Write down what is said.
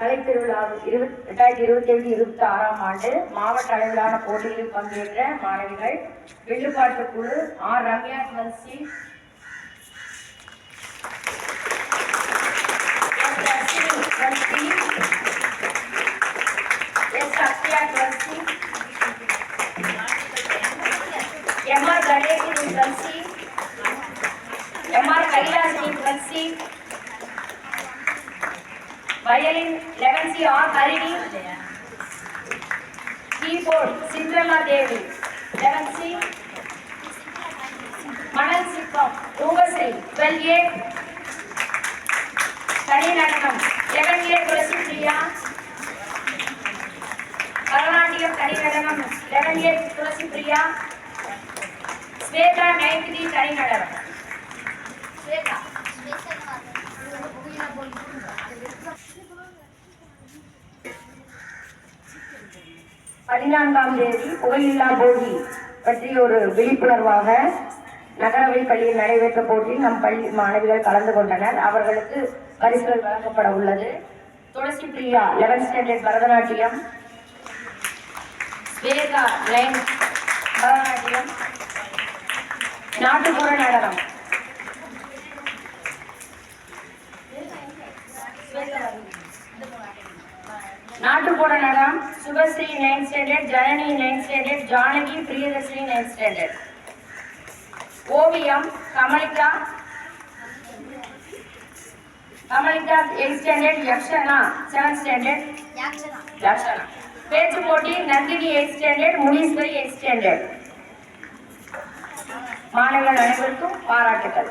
கலைத்திருவிழாவில் இருபத்தி ரெண்டாயிரத்தி இருபத்தி ஏழு இருபத்தி ஆறாம் ஆண்டு மாவட்ட அளவிலான போட்டியில் பங்கேற்ற மாணவிகள் வில்லுப்பாட்டு குழு R Ramya Tulasi M R Tulasi M R Tulasi MR Ganeshini eleven C violin eleven C R Harini keyboard Chitrama Devi. Eleven C. மணல் சிற்பம். Rupasri twelve A. தனி நடனம் லெவன் ஏ துளசி பிரியா. கர்நாடகம் தனி நடனம் eleven A Tulasi Priya. Swetha ninety தனி நடனம் ஸ்வேதா. பதினான்காம் தேதி புகையில்லா போகி பற்றி ஒரு விழிப்புணர்வாக நகரவை பள்ளியில் நடைபெற்ற போட்டியில் நம் பள்ளி மாணவிகள் கலந்து கொண்டனர். அவர்களுக்கு பரிசுகள் வழங்கப்பட உள்ளது. துளசி பிரியா லெவன்த் ஸ்டாண்டர்ட் பரதநாட்டியம் ஸ்வேதா லைன் பரதநாட்டியம் நாட்டுப்புற நடனம் நாட்டுப்புற நடனம் Subashree nine standard Janani nine standard Janaki Priyadarshini nine standard ஓவியம் Kamalika Kamalika eight standard Yakshana seven standard Yakshana பேச்சு போட்டி Nandini eight standard Muneeswari eight standard மாணவர்கள் அனைவருக்கும் பாராட்டுகள்